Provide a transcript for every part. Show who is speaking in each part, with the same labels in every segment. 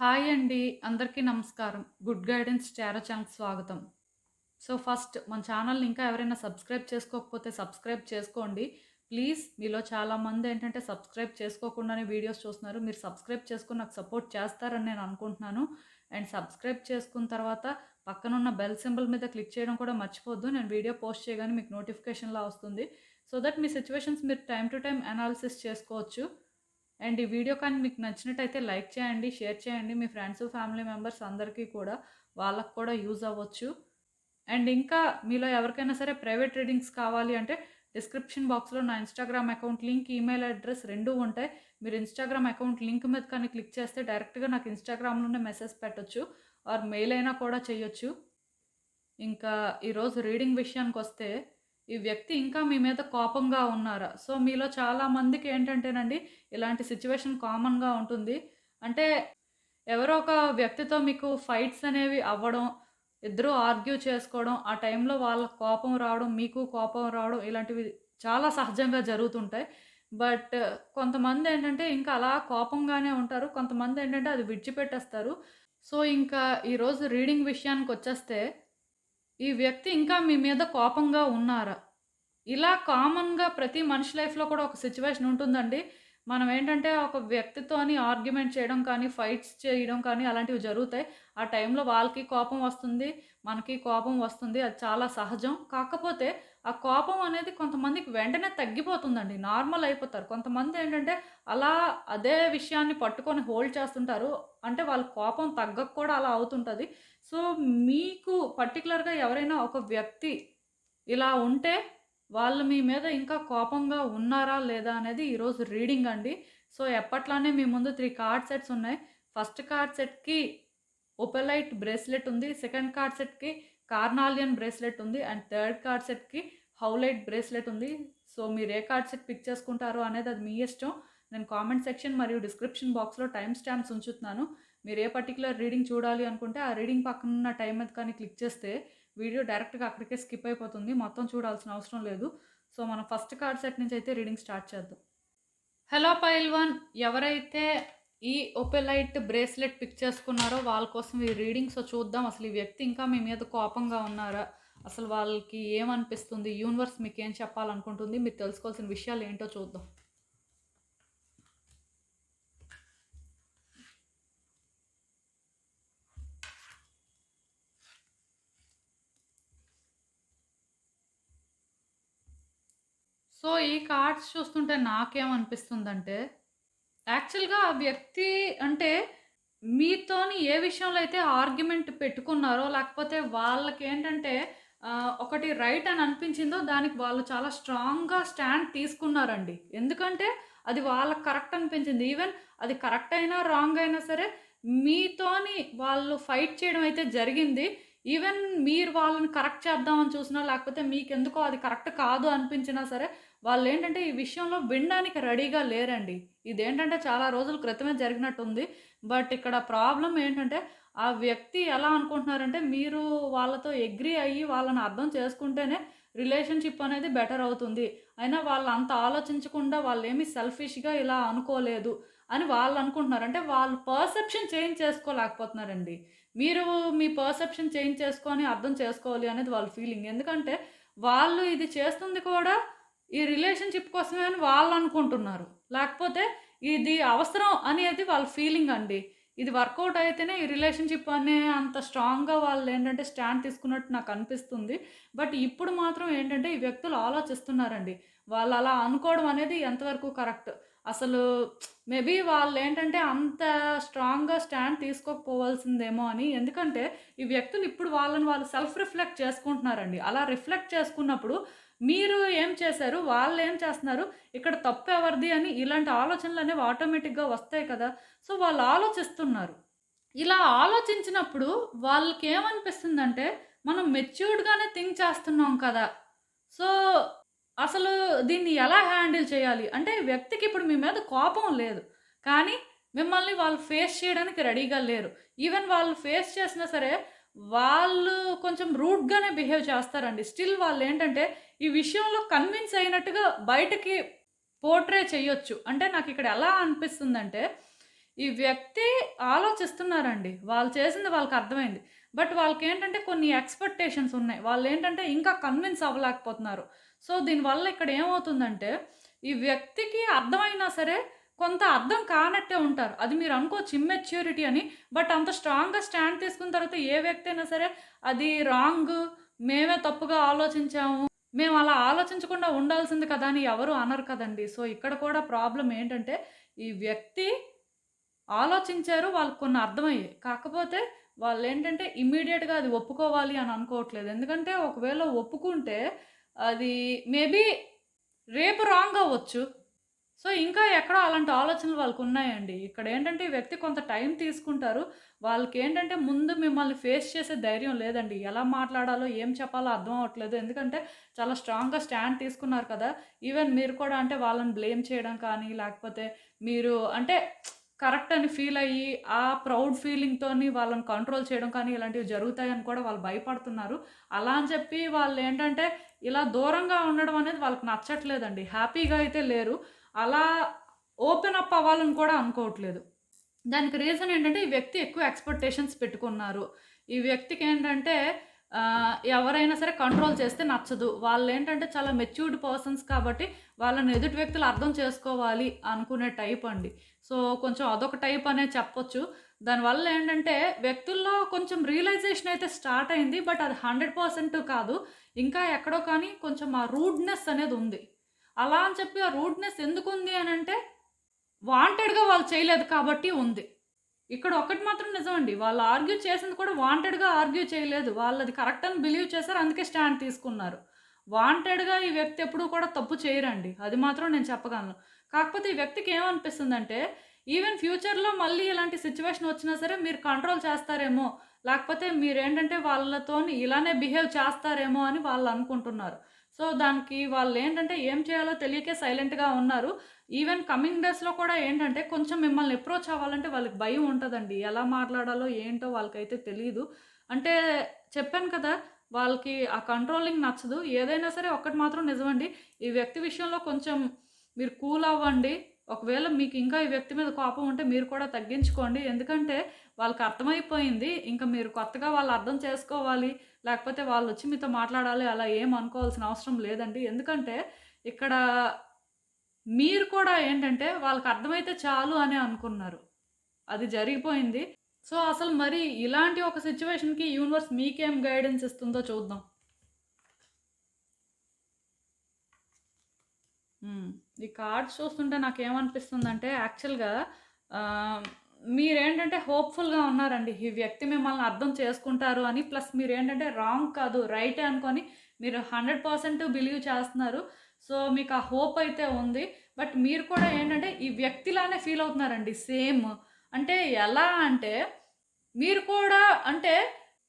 Speaker 1: Hi అండి. అందరికీ నమస్కారం. గుడ్ గైడెన్స్ చారో ఛానల్ స్వాగతం. సో ఫస్ట్ మన ఛానల్ని ఇంకా ఎవరైనా సబ్స్క్రైబ్ చేసుకోకపోతే సబ్స్క్రైబ్ చేసుకోండి. ప్లీజ్ మీలో చాలామంది ఏంటంటే సబ్స్క్రైబ్ చేసుకోకుండానే వీడియోస్ చూస్తున్నారు. మీరు సబ్స్క్రైబ్ చేసుకుని నాకు సపోర్ట్ చేస్తారని నేను అనుకుంటున్నాను. అండ్ సబ్స్క్రైబ్ చేసుకున్న తర్వాత పక్కనున్న బెల్ సింబల్ మీద క్లిక్ చేయడం కూడా మర్చిపోద్దు నేను వీడియో పోస్ట్ చేయగానే మీకు నోటిఫికేషన్లా వస్తుంది. సో దట్ మీ సిచ్యువేషన్స్ మీరు టైం టు టైం అనాలిసిస్ చేసుకోవచ్చు. అండ్ ఈ వీడియో కానీ మీకు నచ్చినట్టయితే లైక్ చేయండి షేర్ చేయండి. మీ ఫ్రెండ్స్ ఫ్యామిలీ మెంబర్స్ అందరికీ కూడా వాళ్ళకు కూడా యూజ్ అవ్వచ్చు. అండ్ ఇంకా మీలో ఎవరికైనా సరే ప్రైవేట్ రీడింగ్స్ కావాలి అంటే డిస్క్రిప్షన్ బాక్స్లో నా Instagram account link email address రెండూ ఉంటాయి. మీరు ఇన్స్టాగ్రామ్ అకౌంట్ లింక్ మీద కానీ క్లిక్ చేస్తే డైరెక్ట్గా నాకు ఇన్స్టాగ్రామ్లోనే మెసేజ్ పెట్టొచ్చు ఆర్ మెయిల్ అయినా కూడా చేయొచ్చు. ఇంకా ఈరోజు రీడింగ్ విషయానికి వస్తే ఈ వ్యక్తి ఇంకా మీ మీద కోపంగా ఉన్నారా? సో మీలో చాలా మందికి ఏంటంటేనండి ఇలాంటి సిచ్యువేషన్ కామన్గా ఉంటుంది. అంటే ఎవరో ఒక వ్యక్తితో మీకు ఫైట్స్ అనేవి అవ్వడం ఇద్దరు ఆర్గ్యూ చేసుకోవడం ఆ టైంలో వాళ్ళ కోపం రావడం మీకు కోపం రావడం ఇలాంటివి చాలా సహజంగా జరుగుతుంటాయి. బట్ కొంతమంది ఏంటంటే ఇంకా అలా కోపంగానే ఉంటారు. కొంతమంది ఏంటంటే అది విడిచిపెట్టేస్తారు. సో ఇంకా ఈరోజు రీడింగ్ విషయానికి వచ్చేస్తే ఈ వ్యక్తి ఇంకా మీ మీద కోపంగా ఉన్నారా? ఇలా కామన్గా ప్రతి మనిషి లైఫ్లో కూడా ఒక సిచ్యువేషన్ ఉంటుందండి. మనం ఏంటంటే ఒక వ్యక్తితోని ఆర్గ్యుమెంట్ చేయడం కానీ ఫైట్స్ చేయడం కానీ అలాంటివి జరుగుతాయి. ఆ టైంలో వాళ్ళకి కోపం వస్తుంది మనకి కోపం వస్తుంది. అది చాలా సహజం. కాకపోతే ఆ కోపం అనేది కొంతమందికి వెంటనే తగ్గిపోతుందండి. నార్మల్ అయిపోతారు. కొంతమంది ఏంటంటే అలా అదే విషయాన్ని పట్టుకొని హోల్డ్ చేస్తుంటారు. అంటే వాళ్ళ కోపం తగ్గక కూడా అలా అవుతుంటుంది. సో మీకు పర్టికులర్గా ఎవరైనా ఒక వ్యక్తి ఇలా ఉంటే వాళ్ళు మీ మీద ఇంకా కోపంగా ఉన్నారా లేదా అనేది ఈరోజు రీడింగ్ అండి. సో ఎప్పట్లానే మీ ముందు త్రీ కార్డ్ సెట్స్ ఉన్నాయి. ఫస్ట్ కార్డ్ సెట్కి ఒపెలైట్ బ్రేస్లెట్ ఉంది. సెకండ్ కార్డ్ సెట్కి కార్నాలియన్ బ్రేస్లెట్ ఉంది. అండ్ థర్డ్ కార్డ్ సెట్కి హౌలైట్ బ్రేస్లెట్ ఉంది. సో మీరు ఏ కార్డ్ సెట్ పిక్ చేసుకుంటారో అనేది అది మీ ఇష్టం. నేను కామెంట్ సెక్షన్ మరియు డిస్క్రిప్షన్ బాక్స్లో టైం స్టాంప్స్ ఉంచుతున్నాను. మీరు ఏ పర్టికులర్ రీడింగ్ చూడాలి అనుకుంటే ఆ రీడింగ్ పక్కన ఉన్న టైం మీద కానీ క్లిక్ చేస్తే వీడియో డైరెక్ట్గా అక్కడికే స్కిప్ అయిపోతుంది. మొత్తం చూడాల్సిన అవసరం లేదు. సో మనం ఫస్ట్ కార్డ్ సెట్ నుంచి అయితే రీడింగ్ స్టార్ట్ చేద్దాం. హలో పైల్ వన్ ఎవరైతే ఈ ఒపెలైట్ బ్రేస్లెట్ పిక్ చేసుకున్నారో వాళ్ళ కోసం ఈ రీడింగ్ సో చూద్దాం. అసలు ఈ వ్యక్తి ఇంకా మీ మీద కోపంగా ఉన్నారా? అసలు వాళ్ళకి ఏమనిపిస్తుంది? యూనివర్స్ మీకు ఏం చెప్పాలనుకుంటుంది? మీరు తెలుసుకోవాల్సిన విషయాలు ఏంటో చూద్దాం. సో ఈ కార్డ్స్ చూస్తుంటే నాకేమనిపిస్తుందంటే యాక్చువల్గా ఆ వ్యక్తి అంటే మీతోని ఏ విషయంలో అయితే ఆర్గ్యుమెంట్ పెట్టుకున్నారో లేకపోతే వాళ్ళకి ఏంటంటే ఒకటి రైట్ అని అనిపించిందో దానికి వాళ్ళు చాలా స్ట్రాంగ్గా స్టాండ్ తీసుకున్నారండి. ఎందుకంటే అది వాళ్ళకి కరెక్ట్ అనిపించింది. ఈవెన్ అది కరెక్ట్ అయినా రాంగ్ అయినా సరే మీతోని వాళ్ళు ఫైట్ చేయడం అయితే జరిగింది. ఈవెన్ మీరు వాళ్ళని కరెక్ట్ చేద్దామని చూసినా లేకపోతే మీకు ఎందుకో అది కరెక్ట్ కాదు అనిపించినా సరే వాళ్ళు ఏంటంటే ఈ విషయంలో వినడానికి రెడీగా లేరండి. ఇదేంటంటే చాలా రోజుల క్రితమే జరిగినట్టుంది. బట్ ఇక్కడ ప్రాబ్లం ఏంటంటే ఆ వ్యక్తి ఎలా అనుకుంటున్నారంటే మీరు వాళ్ళతో ఎగ్రీ అయ్యి వాళ్ళని అర్థం చేసుకుంటేనే రిలేషన్షిప్ అనేది బెటర్ అవుతుంది. అయినా వాళ్ళు అంత ఆలోచించకుండా వాళ్ళు ఏమీ సెల్ఫిష్గా ఇలా అనుకోలేదు అని వాళ్ళు అనుకుంటున్నారు. అంటే వాళ్ళు పర్సెప్షన్ చేంజ్ చేసుకోలేకపోతున్నారండి. మీరు మీ పర్సెప్షన్ చేంజ్ చేసుకొని అర్థం చేసుకోవాలి అనేది వాళ్ళ ఫీలింగ్. ఎందుకంటే వాళ్ళు ఇది చేస్తుంది కూడా ఈ రిలేషన్షిప్ కోసమే అని వాళ్ళు అనుకుంటున్నారు. లేకపోతే ఇది అవసరం అనేది వాళ్ళ ఫీలింగ్ అండి. ఇది వర్కౌట్ అయితేనే ఈ రిలేషన్షిప్ అనే అంత స్ట్రాంగ్గా వాళ్ళు ఏంటంటే స్టాండ్ తీసుకున్నట్టు నాకు అనిపిస్తుంది. బట్ ఇప్పుడు మాత్రం ఏంటంటే ఈ వ్యక్తులు ఆలోచిస్తున్నారండి. వాళ్ళు అలా అనుకోవడం అనేది ఎంతవరకు కరెక్ట్? అసలు మేబీ వాళ్ళు ఏంటంటే అంత స్ట్రాంగ్గా స్టాండ్ తీసుకోకపోవాల్సిందేమో అని. ఎందుకంటే ఈ వ్యక్తులు ఇప్పుడు వాళ్ళని వాళ్ళు సెల్ఫ్ రిఫ్లెక్ట్ చేసుకుంటున్నారండి. అలా రిఫ్లెక్ట్ చేసుకున్నప్పుడు మీరు ఏం చేశారు? వాళ్ళు ఏం చేస్తున్నారు? ఇక్కడ తప్పు ఎవరిది అని ఇలాంటి ఆలోచనలు అనేవి ఆటోమేటిక్గా వస్తాయి కదా. సో వాళ్ళు ఆలోచిస్తున్నారు. ఇలా ఆలోచించినప్పుడు వాళ్ళకి ఏమనిపిస్తుందంటే మనం మెచ్యూర్డ్గానే థింక్ చేస్తున్నాం కదా. సో అసలు దీన్ని ఎలా హ్యాండిల్ చేయాలి? అంటే వ్యక్తికి ఇప్పుడు మీ మీద కోపం లేదు. కానీ మిమ్మల్ని వాళ్ళు ఫేస్ చేయడానికి రెడీగా లేరు. ఈవెన్ వాళ్ళు ఫేస్ చేసినా సరే వాళ్ళు కొంచెం రూడ్గానే బిహేవ్ చేస్తారండి స్టిల్ వాళ్ళు ఏంటంటే ఈ విషయంలో కన్విన్స్ అయినట్టుగా బయటకి పోర్ట్రే చేయొచ్చు అంటే నాకు ఇక్కడ ఎలా అనిపిస్తుందంటే ఈ వ్యక్తి ఆలోచిస్తున్నారండి. వాళ్ళు చేసింది వాళ్ళకి అర్థమైంది. బట్ వాళ్ళకేంటంటే కొన్ని ఎక్స్‌పెక్టేషన్స్ ఉన్నాయి. వాళ్ళు ఏంటంటే ఇంకా కన్విన్స్ అవ్వలేకపోతున్నారు. సో, దీనివల్ల ఇక్కడ ఏమవుతుందంటే, ఈ వ్యక్తికి అర్థమైనా సరే కొంత అర్థం కానట్టే ఉంటారు. అది మీరు అనుకోవచ్చు ఇమ్మెచ్యూరిటీ అని. బట్ అంత స్ట్రాంగ్‌గా స్టాండ్ తీసుకున్న తర్వాత ఏ వ్యక్తి అయినా సరే అది రాంగ్ మేమే తప్పుగా ఆలోచించాము. మేము అలా ఆలోచించకుండా ఉండాల్సింది కదా! అని ఎవరు అనరు కదండీ. సో, ఇక్కడ కూడా ప్రాబ్లం ఏంటంటే, ఈ వ్యక్తి ఆలోచించారు. వాళ్ళకి కొన్ని అర్థమయ్యాయి. కాకపోతే వాళ్ళు ఏంటంటే ఇమ్మీడియట్గా అది ఒప్పుకోవాలి అని అనుకోవట్లేదు. ఎందుకంటే ఒకవేళ ఒప్పుకుంటే అది మేబీ రేపు రాంగ్ అవ్వచ్చు. సో, ఇంకా ఎక్కడో అలాంటి ఆలోచనలు వాళ్ళకు ఉన్నాయండి ఇక్కడేంటంటే ఈ వ్యక్తి కొంత టైం తీసుకుంటారు. వాళ్ళకేంటంటే ముందు మిమ్మల్ని ఫేస్ చేసే ధైర్యం లేదండి. ఎలా మాట్లాడాలో, ఏం చెప్పాలో అర్థం అవ్వట్లేదు. ఎందుకంటే చాలా స్ట్రాంగ్‌గా స్టాండ్ తీసుకున్నారు కదా! ఈవెన్ మీరు కూడా అంటే వాళ్ళని బ్లేమ్ చేయడం కానీ, లేకపోతే మీరు అంటే కరెక్ట్ అని ఫీల్ అయ్యి, ఆ ప్రౌడ్ ఫీలింగ్‌తోని వాళ్ళని కంట్రోల్ చేయడం కానీ ఇలాంటివి జరుగుతాయని కూడా వాళ్ళు భయపడుతున్నారు. అలా అని చెప్పి వాళ్ళు ఏంటంటే ఇలా దూరంగా ఉండడం అనేది వాళ్ళకి నచ్చట్లేదండి. హ్యాపీగా అయితే లేరు. అలా ఓపెన్ అప్ అవ్వాలని కూడా అనుకోవట్లేదు. దానికి రీజన్ ఏంటంటే ఈ వ్యక్తి ఎక్కువ ఎక్స్‌పెక్టేషన్స్ పెట్టుకున్నారు. ఈ వ్యక్తికి ఏంటంటే ఎవరైనా సరే కంట్రోల్ చేస్తే నచ్చదు. వాళ్ళు ఏంటంటే చాలా మెచ్యూర్డ్ పర్సన్స్ కాబట్టి వాళ్ళని ఎదుటి వ్యక్తులు అర్థం చేసుకోవాలి అనుకునే టైప్ అండి. సో, కొంచెం అదొక టైప్ అనే చెప్పొచ్చు. దానివల్ల ఏంటంటే వ్యక్తుల్లో కొంచెం రియలైజేషన్ అయితే స్టార్ట్ అయింది. బట్ అది 100% కాదు. ఇంకా ఎక్కడో కానీ కొంచెం ఆ రూడ్‌నెస్ అనేది ఉంది. అలా అని చెప్పి ఆ రూడ్‌నెస్ అని అంటే వాంటెడ్‌గా వాళ్ళు చేయలేదు కాబట్టి ఉంది. ఇక్కడ ఒక్కటి మాత్రం నిజమండి. వాళ్ళు ఆర్గ్యూ చేసింది కూడా వాంటెడ్‌గా ఆర్గ్యూ చేయలేదు. వాళ్ళది కరెక్ట్ అని బిలీవ్ చేశారు. అందుకే స్టాండ్ తీసుకున్నారు. వాంటెడ్‌గా ఈ వ్యక్తి ఎప్పుడూ కూడా తప్పు చేయరండి. అది మాత్రం నేను చెప్పగలను. కాకపోతే ఈ వ్యక్తికి ఏమనిపిస్తుందంటే ఈవెన్ ఫ్యూచర్‌లో మళ్ళీ ఇలాంటి సిచ్యువేషన్ వచ్చినా సరే మీరు కంట్రోల్ చేస్తారేమో, లేకపోతే మీరేంటంటే వాళ్ళతో ఇలానే బిహేవ్ చేస్తారేమో అని వాళ్ళు అనుకుంటున్నారు. సో, దానికి వాళ్ళు ఏంటంటే ఏం చేయాలో తెలియకే సైలెంట్‌గా ఉన్నారు. ఈవెన్ కమింగ్ డేస్‌లో కూడా ఏంటంటే కొంచెం మిమ్మల్ని అప్రోచ్ అవ్వాలంటే వాళ్ళకి భయం ఉంటుందండి ఎలా మాట్లాడాలో ఏంటో వాళ్ళకైతే తెలియదు అంటే చెప్పాను కదా! వాళ్ళకి ఆ కంట్రోలింగ్ నచ్చదు. ఏదైనా సరే ఒక్కటి మాత్రం నిజమండి. ఈ వ్యక్తి విషయంలో కొంచెం మీరు కూల్ అవ్వండి. ఒకవేళ మీకు ఇంకా ఈ వ్యక్తి మీద కోపం ఉంటే మీరు కూడా తగ్గించుకోండి. ఎందుకంటే వాళ్ళకి అర్థమైపోయింది. ఇంకా మీరు కొత్తగా వాళ్ళు అర్థం చేసుకోవాలి, లేకపోతే వాళ్ళు వచ్చి మీతో మాట్లాడాలి అలా ఏం అనుకోవాల్సిన అవసరం లేదండి. ఎందుకంటే ఇక్కడ మీరు కూడా ఏంటంటే వాళ్ళకి అర్థమైతే చాలు అని అనుకున్నారు. అది జరిగిపోయింది. సో, అసలు మరి ఇలాంటి ఒక సిచ్యువేషన్కి యూనివర్స్ మీకేం గైడెన్స్ ఇస్తుందో చూద్దాం. ఈ కార్డ్స్ చూస్తుంటే నాకేమనిపిస్తుందంటే యాక్చువల్‌గా మీరేంటంటే హోప్‌ఫుల్‌గా ఉన్నారండి. ఈ వ్యక్తి మిమ్మల్ని అర్థం చేసుకుంటారు అని. ప్లస్ మీరేంటంటే రాంగ్ కాదు రైటే అనుకొని మీరు 100% బిలీవ్ చేస్తున్నారు. సో, మీకు ఆ హోప్ అయితే ఉంది. బట్ మీరు కూడా ఏంటంటే ఈ వ్యక్తిలానే ఫీల్ అవుతున్నారండి సేమ్. అంటే ఎలా అంటే మీరు కూడా అంటే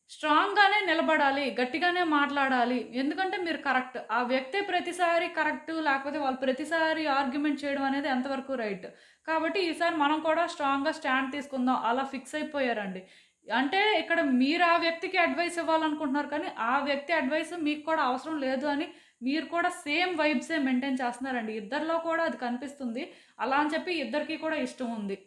Speaker 1: స్ట్రాంగ్‌గానే నిలబడాలి. గట్టిగానే మాట్లాడాలి. ఎందుకంటే మీరు కరెక్ట్. ఆ వ్యక్తే ప్రతిసారి కరెక్ట్ లేకపోతే వాళ్ళు ప్రతిసారి ఆర్గ్యుమెంట్ చేయడం అనేది ఎంతవరకు రైట్. కాబట్టి ఈసారి మనం కూడా స్ట్రాంగ్‌గా స్టాండ్ తీసుకుందాం అలా ఫిక్స్ అయిపోయారండి. అంటే ఇక్కడ మీరు ఆ వ్యక్తికి అడ్వైస్ ఇవ్వాలనుకుంటున్నారు కానీ ఆ వ్యక్తి అడ్వైస్ మీకు కూడా అవసరం లేదు అని మీరు కూడా సేమ్ వైబ్సే మెయింటైన్ చేస్తున్నారండి. ఇద్దరిలో కూడా అది కనిపిస్తుంది. అలా అని చెప్పి ఇద్దరికీ కూడా ఇష్టం ఉంది.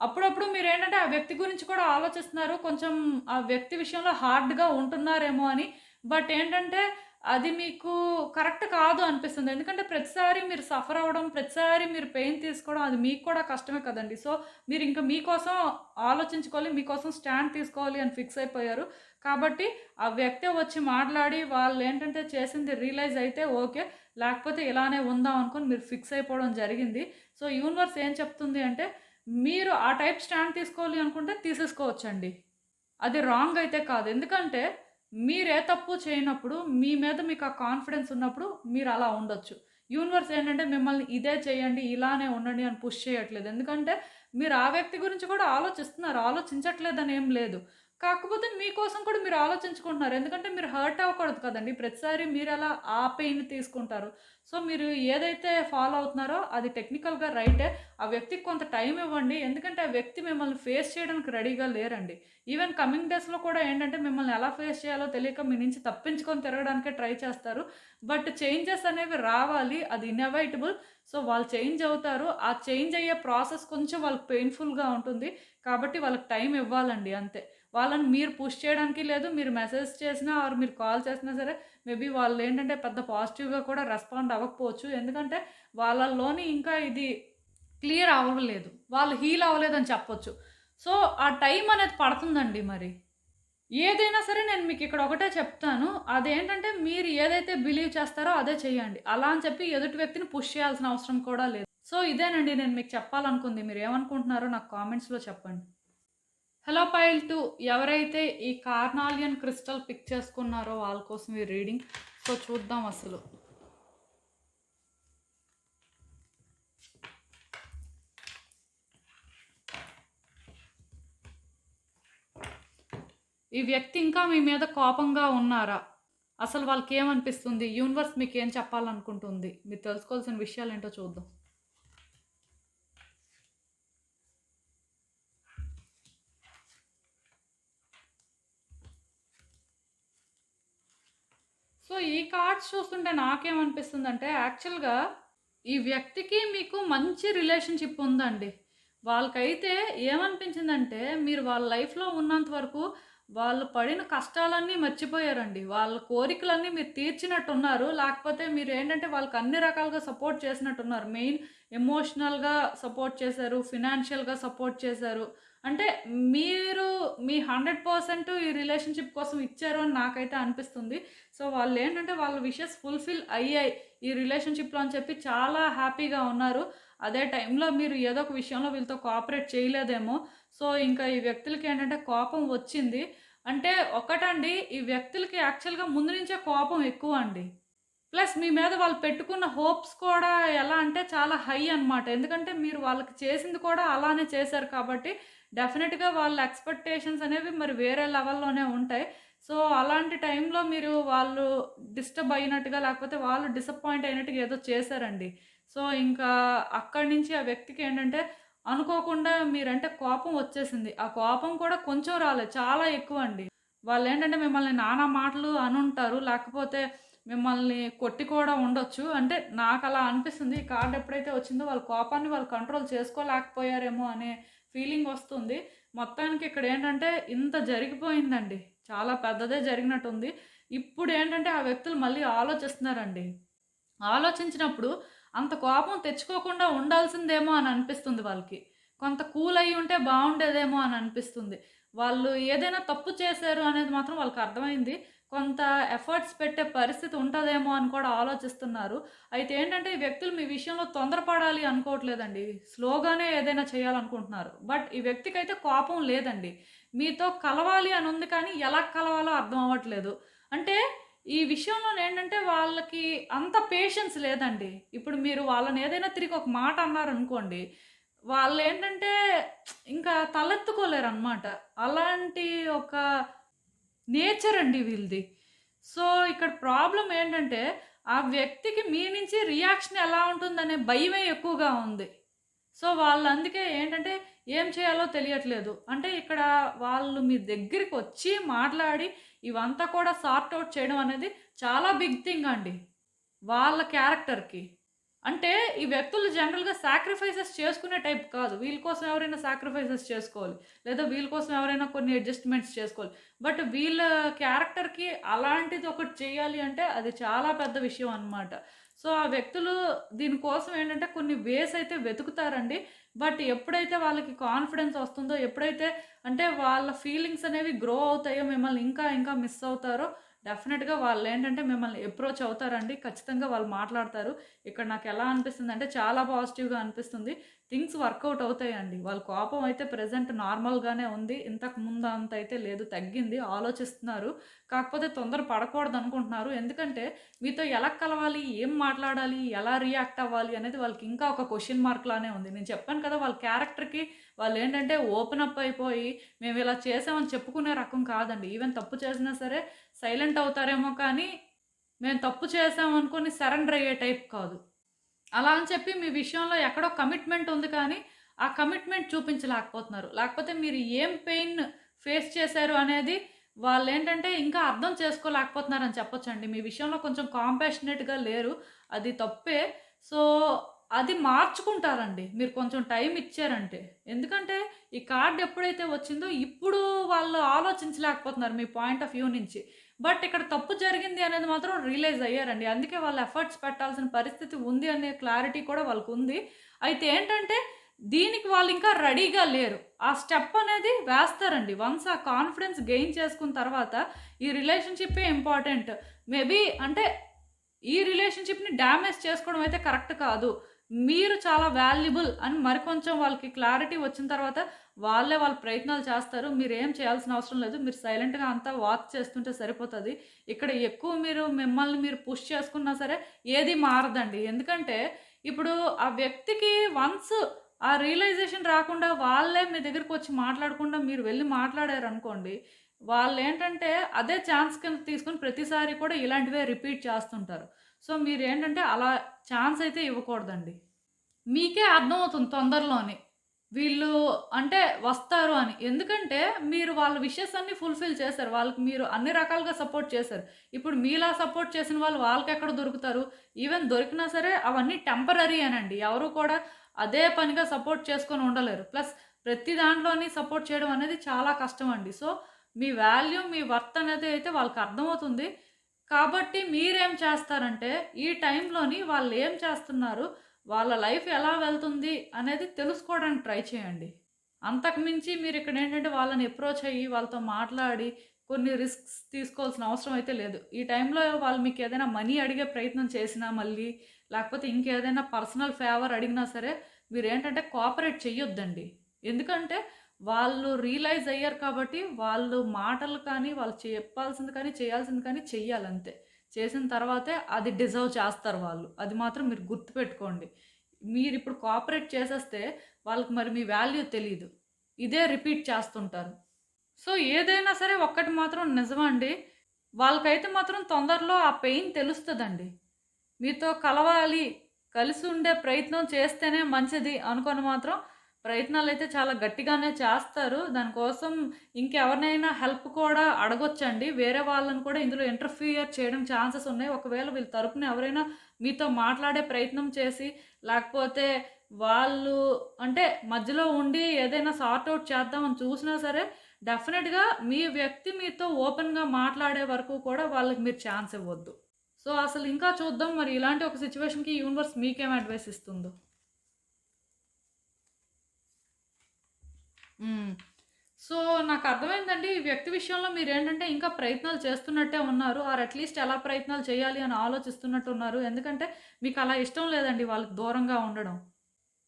Speaker 1: అప్పుడప్పుడు మీరు ఏంటంటే ఆ వ్యక్తి గురించి కూడా ఆలోచిస్తున్నారు. కొంచెం ఆ వ్యక్తి విషయంలో హార్డ్‌గా ఉంటున్నారేమో అని. బట్ ఏంటంటే అది మీకు కరెక్ట్ కాదు అనిపిస్తుంది. ఎందుకంటే ప్రతిసారి మీరు సఫర్ అవ్వడం, ప్రతిసారి మీరు పెయిన్ తీసుకోవడం అది మీకు కూడా కష్టమే కదండీ. సో, మీరు ఇంకా మీకోసం ఆలోచించుకోవాలి. మీకోసం స్టాండ్ తీసుకోవాలి అని ఫిక్స్ అయిపోయారు. కాబట్టి ఆ వ్యక్తి వచ్చి మాట్లాడి వాళ్ళు ఏంటంటే చేసింది రియలైజ్ అయితే ఓకే. లేకపోతే ఇలానే ఉందాం అనుకొని మీరు ఫిక్స్ అయిపోవడం జరిగింది. సో, యూనివర్స్ ఏం చెప్తుంది అంటే మీరు ఆ టైప్ స్టాండ్ తీసుకోవాలి అనుకుంటే తీసేసుకోవచ్చండి. అది రాంగ్ అయితే కాదు. ఎందుకంటే మీరే తప్పు చేయనప్పుడు మీ మీద మీకు ఆ కాన్ఫిడెన్స్ ఉన్నప్పుడు మీరు అలా ఉండొచ్చు. యూనివర్స్ ఏంటంటే మిమ్మల్ని ఇదే చేయండి, ఇలానే ఉండండి అని పుష్ చేయట్లేదు. ఎందుకంటే మీరు ఆ వ్యక్తి గురించి కూడా ఆలోచిస్తున్నారు. ఆలోచించట్లేదని ఏం లేదు. కాకపోతే మీకోసం కూడా మీరు ఆలోచించుకుంటున్నారు. ఎందుకంటే మీరు హర్ట్ అవ్వకూడదు కదండి ప్రతిసారి మీరెలా ఆ పెయిన్ తీసుకుంటారు. సో, మీరు ఏదైతే ఫాలో అవుతున్నారో అది టెక్నికల్‌గా రైటే. ఆ వ్యక్తికి కొంత టైం ఇవ్వండి. ఎందుకంటే ఆ వ్యక్తి మిమ్మల్ని ఫేస్ చేయడానికి రెడీగా లేరండి. ఈవెన్ కమింగ్ డేస్లో కూడా ఏంటంటే మిమ్మల్ని ఎలా ఫేస్ చేయాలో తెలియక మీ నుంచి తప్పించుకొని తిరగడానికే ట్రై చేస్తారు. బట్ చేంజెస్ అనేవి రావాలి. అది ఇన్అవైటబుల్ సో వాళ్ళు చేంజ్ అవుతారు. ఆ చేంజ్ అయ్యే ప్రాసెస్ కొంచెం వాళ్ళకి పెయిన్ఫుల్గా ఉంటుంది. కాబట్టి వాళ్ళకి టైం ఇవ్వాలండి అంతే. వాళ్ళని మీరు పుష్ చేయడానికి లేదు. మీరు మెసేజ్ చేసినా ఆర్ మీరు కాల్ చేసినా సరే మేబీ వాళ్ళు ఏంటంటే పెద్ద పాజిటివ్గా కూడా రెస్పాండ్ అవ్వకపోవచ్చు. ఎందుకంటే వాళ్ళలోని ఇంకా ఇది క్లియర్ అవ్వలేదు. వాళ్ళు హీల్ అవ్వలేదని చెప్పొచ్చు. సో ఆ టైం అనేది పడుతుందండి మరి. ఏదైనా సరే నేను మీకు ఇక్కడ ఒకటే చెప్తాను. అదేంటంటే మీరు ఏదైతే బిలీవ్ చేస్తారో అదే చేయండి. అలా అని చెప్పి ఎదుటి వ్యక్తిని పుష్ చేయాల్సిన అవసరం కూడా లేదు. సో ఇదేనండి నేను మీకు చెప్పాలనుకుంది. మీరు ఏమనుకుంటున్నారో నాకు కామెంట్స్లో చెప్పండి. Hello pile two. ఎవరైతే ఈ కార్నాలియన్ క్రిస్టల్ పిక్ చేసుకున్నారో వాళ్ళ కోసం ఈ రీడింగ్. సో చూద్దాం అసలు. ఈ వ్యక్తి ఇంకా మీ మీద కోపంగా ఉన్నారా? అసలు వాళ్ళకి ఏమనిపిస్తుంది యూనివర్స్ మీకు ఏం చెప్పాలనుకుంటుంది? మీరు తెలుసుకోవాల్సిన విషయాలు ఏంటో చూద్దాం. సో ఈ కార్డ్స్ చూస్తుంటే నాకేమనిపిస్తుంది అంటే యాక్చువల్గా ఈ వ్యక్తికి మీకు మంచి రిలేషన్షిప్ ఉందండి. వాళ్ళకైతే ఏమనిపించిందంటే మీరు వాళ్ళ లైఫ్లో ఉన్నంత వరకు వాళ్ళు పడిన కష్టాలన్నీ మర్చిపోయారండి. వాళ్ళ కోరికలన్నీ మీరు తీర్చినట్టున్నారు. లేకపోతే మీరు ఏంటంటే వాళ్ళకి అన్ని రకాలుగా సపోర్ట్ చేసినట్టున్నారు. మెయిన్ ఎమోషనల్గా సపోర్ట్ చేశారు ఫినాన్షియల్గా సపోర్ట్ చేశారు. అంటే మీరు మీ హండ్రెడ్ పర్సెంట్ ఈ రిలేషన్షిప్ కోసం ఇచ్చారు అని నాకైతే అనిపిస్తుంది. సో వాళ్ళు ఏంటంటే వాళ్ళ విషెస్ ఫుల్ఫిల్ అయ్యాయి. ఈ రిలేషన్షిప్లో అని చెప్పి చాలా హ్యాపీగా ఉన్నారు. అదే టైంలో మీరు ఏదో ఒక విషయంలో వీళ్ళతో కోఆపరేట్ చేయలేదేమో. సో ఇంకా ఈ వ్యక్తులకి ఏంటంటే కోపం వచ్చింది. అంటే ఒకటండి ఈ వ్యక్తులకి యాక్చువల్గా ముందు నుంచే కోపం ఎక్కువ అండి ప్లస్ మీ మీద వాళ్ళు పెట్టుకున్న హోప్స్ కూడా ఎలా అంటే చాలా హై అన్నమాట. ఎందుకంటే మీరు వాళ్ళకి చేసింది కూడా అలానే చేశారు కాబట్టి డెఫినెట్గా వాళ్ళ ఎక్స్పెక్టేషన్స్ అనేవి మరి వేరే లెవెల్లోనే ఉంటాయి. సో అలాంటి టైంలో మీరు వాళ్ళు డిస్టర్బ్ అయినట్టుగా లేకపోతే వాళ్ళు డిసప్పాయింట్ అయినట్టుగా ఏదో చేశారండి. సో ఇంకా అక్కడి నుంచి ఆ వ్యక్తికి ఏంటంటే అనుకోకుండా మీరంటే కోపం వచ్చేసింది. ఆ కోపం కూడా కొంచెం రాలేదు చాలా ఎక్కువ అండి. వాళ్ళు ఏంటంటే మిమ్మల్ని నానా మాటలు అనుంటారు లేకపోతే మిమ్మల్ని కొట్టి కూడా ఉండొచ్చు. అంటే నాకు అలా అనిపిస్తుంది ఈ కార్డు ఎప్పుడైతే వచ్చిందో వాళ్ళ కోపాన్ని వాళ్ళు కంట్రోల్ చేసుకోలేకపోయారేమో అనే ఫీలింగ్ వస్తుంది. మొత్తానికి ఇక్కడ ఏంటంటే ఇంత జరిగిపోయిందండి. చాలా పెద్దదే జరిగినట్టుంది. ఇప్పుడు ఏంటంటే ఆ వ్యక్తులు మళ్ళీ ఆలోచిస్తున్నారండి. ఆలోచించినప్పుడు అంత కోపం తెచ్చుకోకుండా ఉండాల్సిందేమో అని అనిపిస్తుంది వాళ్ళకి. కొంత కూల్ అయ్యి ఉంటే బాగుండేదేమో అని అనిపిస్తుంది. వాళ్ళు ఏదైనా తప్పు చేశారు అనేది మాత్రం వాళ్ళకి అర్థమైంది. కొంత ఎఫర్ట్స్ పెట్టే పరిస్థితి ఉంటుందేమో అని కూడా ఆలోచిస్తున్నారు. అయితే ఏంటంటే ఈ వ్యక్తులు మీ విషయంలో తొందరపడాలి అనుకోవట్లేదండి. స్లోగానే ఏదైనా చేయాలనుకుంటున్నారు. బట్ ఈ వ్యక్తికి అయితే కోపం లేదండి. మీతో కలవాలి అని ఉంది కానీ ఎలా కలవాలో అర్థం అవ్వట్లేదు. అంటే ఈ విషయంలో ఏంటంటే వాళ్ళకి అంత పేషెన్స్ లేదండి. ఇప్పుడు మీరు వాళ్ళని ఏదైనా తిరిగి ఒక మాట అన్నారు అనుకోండి వాళ్ళు ఏంటంటే ఇంకా తలెత్తుకోలేరు అనమాట అలాంటి ఒక నేచర్ అండి వీళ్ళది. సో ఇక్కడ ప్రాబ్లం ఏంటంటే ఆ వ్యక్తికి మీ నుంచి రియాక్షన్ ఎలా ఉంటుందనే భయమే ఎక్కువగా ఉంది. సో వాళ్ళు అందుకే ఏంటంటే ఏం చేయాలో తెలియట్లేదు. అంటే ఇక్కడ వాళ్ళు మీ దగ్గరికి వచ్చి మాట్లాడి ఇవంతా కూడా సార్ట్ అవుట్ చేయడం అనేది చాలా బిగ్ థింగ్ అండి. వాళ్ళ క్యారెక్టర్కి అంటే ఈ వ్యక్తులు జనరల్గా సాక్రిఫైసెస్ చేసుకునే టైప్ కాదు. వీళ్ళ కోసం ఎవరైనా సాక్రిఫైసెస్ చేసుకోవాలి. లేదా వీళ్ళ కోసం ఎవరైనా కొన్ని అడ్జస్ట్మెంట్స్ చేసుకోవాలి. బట్ వీళ్ళ క్యారెక్టర్కి అలాంటిది ఒకటి చేయాలి అంటే అది చాలా పెద్ద విషయం అన్నమాట. సో ఆ వ్యక్తులు దీనికోసం ఏంటంటే కొన్ని వేస్ అయితే వెతుకుతారండి. బట్ ఎప్పుడైతే వాళ్ళకి కాన్ఫిడెన్స్ వస్తుందో ఎప్పుడైతే అంటే వాళ్ళ ఫీలింగ్స్ అనేవి గ్రో అవుతాయో మిమ్మల్ని ఇంకా ఇంకా మిస్ అవుతారో డెఫినెట్గా వాళ్ళు ఏంటంటే మిమ్మల్ని అప్రోచ్ అవుతారండి. ఖచ్చితంగా వాళ్ళు మాట్లాడతారు. ఇక్కడ నాకు ఎలా అనిపిస్తుంది అంటే చాలా పాజిటివ్గా అనిపిస్తుంది. థింగ్స్ వర్కౌట్ అవుతాయండి. వాళ్ళ కోపం అయితే ప్రజెంట్ నార్మల్గానే ఉంది. ఇంతకు ముందు అంత అయితే లేదు. తగ్గింది. ఆలోచిస్తున్నారు. కాకపోతే తొందర పడకూడదు అనుకుంటున్నారు ఎందుకంటే మీతో ఎలా కలవాలి? ఏం మాట్లాడాలి? ఎలా రియాక్ట్ అవ్వాలి? అనేది వాళ్ళకి ఇంకా ఒక క్వశ్చన్ మార్క్ లానే ఉంది. నేను చెప్పాను కదా వాళ్ళ క్యారెక్టర్కి వాళ్ళు ఏంటంటే ఓపెన్ అప్ అయిపోయి మేము ఇలా చేసామని చెప్పుకునే రకం కాదండి. ఈవెన్ తప్పు చేసినా సరే సైలెంట్ అవుతారేమో కానీ మేము తప్పు చేసామనుకొని సరెండర్ అయ్యే టైప్ కాదు. అలా అని చెప్పి మీ విషయంలో ఎక్కడో కమిట్మెంట్ ఉంది కానీ ఆ కమిట్మెంట్ చూపించలేకపోతున్నారు. లేకపోతే మీరు ఏం పెయిన్ ఫేస్ చేశారు అనేది వాళ్ళు ఏంటంటే ఇంకా అర్థం చేసుకోలేకపోతున్నారని చెప్పొచ్చండి. మీ విషయంలో కొంచెం కాంపాషనేట్గా లేరు. అది తప్పే. సో అది మార్చుకుంటారండి. మీరు కొంచెం టైం ఇచ్చారంటే. ఎందుకంటే ఈ కార్డు ఎప్పుడైతే వచ్చిందో ఇప్పుడు వాళ్ళు ఆలోచించలేకపోతున్నారు మీ పాయింట్ ఆఫ్ వ్యూ నుంచి. బట్ ఇక్కడ తప్పు జరిగింది అనేది మాత్రం రియలైజ్ అయ్యారండి. అందుకే వాళ్ళు ఎఫర్ట్స్ పెట్టాల్సిన పరిస్థితి ఉంది అనే క్లారిటీ కూడా వాళ్ళకు ఉంది. అయితే ఏంటంటే దీనికి వాళ్ళు ఇంకా రెడీగా లేరు. ఆ స్టెప్ అనేది వేస్తారండి. వన్స్ ఆ కాన్ఫిడెన్స్ గెయిన్ చేసుకున్న తర్వాత ఈ రిలేషన్షిప్పే ఇంపార్టెంట్ మేబీ అంటే ఈ రిలేషన్షిప్ని డ్యామేజ్ చేసుకోవడం అయితే కరెక్ట్ కాదు. మీరు చాలా వాల్యుబుల్ అని మరికొంచెం వాళ్ళకి క్లారిటీ వచ్చిన తర్వాత వాళ్ళే వాళ్ళ ప్రయత్నాలు చేస్తారు. మీరు ఏం చేయాల్సిన అవసరం లేదు. మీరు సైలెంట్గా అంతా వాచ్ చేస్తుంటే సరిపోతుంది. ఇక్కడ ఎక్కువ మీరు మిమ్మల్ని మీరు పుష్ చేసుకున్నా సరే ఏది మారదండి. ఎందుకంటే ఇప్పుడు ఆ వ్యక్తికి వన్స్ ఆ రియలైజేషన్ రాకుండా వాళ్ళే మీ దగ్గరికి వచ్చి మాట్లాడకుండా మీరు వెళ్ళి మాట్లాడారు అనుకోండి వాళ్ళు ఏంటంటే అదే ఛాన్స్ కింద తీసుకుని ప్రతిసారి కూడా ఇలాంటివే రిపీట్ చేస్తుంటారు. సో మీరు ఏంటంటే అలా ఛాన్స్ అయితే ఇవ్వకూడదండి. మీకే అర్థమవుతుంది తొందరలోనే. వీళ్ళు అంటే వస్తారు అని. ఎందుకంటే మీరు వాళ్ళ విషెస్ అన్ని ఫుల్ఫిల్ చేశారు. వాళ్ళకి మీరు అన్ని రకాలుగా సపోర్ట్ చేశారు. ఇప్పుడు మీలా సపోర్ట్ చేసిన వాళ్ళు వాళ్ళకి ఎక్కడ దొరుకుతారు? ఈవెన్ దొరికినా సరే అవన్నీ టెంపరీ అనండి. ఎవరు కూడా అదే పనిగా సపోర్ట్ చేసుకొని ఉండలేరు. ప్లస్ ప్రతి దాంట్లోని సపోర్ట్ చేయడం అనేది చాలా కష్టం అండి. సో మీ వాల్యూ మీ వర్త్ అనేది అయితే వాళ్ళకి అర్థమవుతుంది. కాబట్టి మీరేం చేస్తారంటే ఈ టైంలోని వాళ్ళు ఏం చేస్తున్నారు వాళ్ళ లైఫ్ ఎలా వెళ్తుంది అనేది తెలుసుకోవడానికి ట్రై చేయండి. అంతకుమించి మీరు ఇక్కడ ఏంటంటే వాళ్ళని అప్రోచ్ అయ్యి వాళ్ళతో మాట్లాడి కొన్ని రిస్క్స్ తీసుకోవాల్సిన అవసరం అయితే లేదు. ఈ టైంలో వాళ్ళు మీకు ఏదైనా మనీ అడిగే ప్రయత్నం చేసినా మళ్ళీ లేకపోతే ఇంకేదైనా పర్సనల్ ఫేవర్ అడిగినా సరే మీరు ఏంటంటే కోఆపరేట్ చేయొద్దండి ఎందుకంటే వాళ్ళు రియలైజ్ అయ్యారు కాబట్టి వాళ్ళు మాటలు కానీ వాళ్ళు చెప్పాల్సింది కానీ చేయాల్సింది కానీ చెయ్యాలంతే. చేసిన తర్వాతే అది డిజర్వ్ చేస్తారు వాళ్ళు. అది మాత్రం మీరు గుర్తుపెట్టుకోండి. మీరు ఇప్పుడు కోఆపరేట్ చేసేస్తే వాళ్ళకి మరి మీ వాల్యూ తెలియదు ఇదే రిపీట్ చేస్తుంటారు. సో ఏదైనా సరే ఒక్కటి మాత్రం నిజమండి వాళ్ళకైతే మాత్రం తొందరలో ఆ పెయిన్ తెలుస్తుందండి. మీతో కలవాలి కలిసి ఉండే ప్రయత్నం చేస్తేనే మంచిది అనుకొని మాత్రం ప్రయత్నాలు అయితే చాలా గట్టిగానే చేస్తారు. దానికోసం ఇంకెవరినైనా హెల్ప్ కూడా అడగొచ్చండి. వేరే వాళ్ళని కూడా ఇందులో ఇంటర్ఫియర్ చేయడం ఛాన్సెస్ ఉన్నాయి. ఒకవేళ వీళ్ళ తరపున ఎవరైనా మీతో మాట్లాడే ప్రయత్నం చేసి లేకపోతే వాళ్ళు అంటే మధ్యలో ఉండి ఏదైనా సార్ట్ అవుట్ చేద్దామని చూసినా సరే డెఫినెట్గా మీ వ్యక్తి మీతో ఓపెన్గా మాట్లాడే వరకు కూడా వాళ్ళకి మీరు ఛాన్స్ ఇవ్వద్దు. సో అసలు ఇంకా చూద్దాం. మరి ఇలాంటి ఒక సిచ్యువేషన్కి యూనివర్స్ మీకేం అడ్వైస్ ఇస్తుందో? సో నాకు అర్థమైందండి ఈ వ్యక్తి విషయంలో మీరు ఏంటంటే ఇంకా ప్రయత్నాలు చేస్తున్నట్టే ఉన్నారు. ఆర్ అట్లీస్ట్ ఎలా ప్రయత్నాలు చేయాలి అని ఆలోచిస్తున్నట్టు ఉన్నారు. ఎందుకంటే మీకు అలా ఇష్టం లేదండి వాళ్ళకి దూరంగా ఉండడం.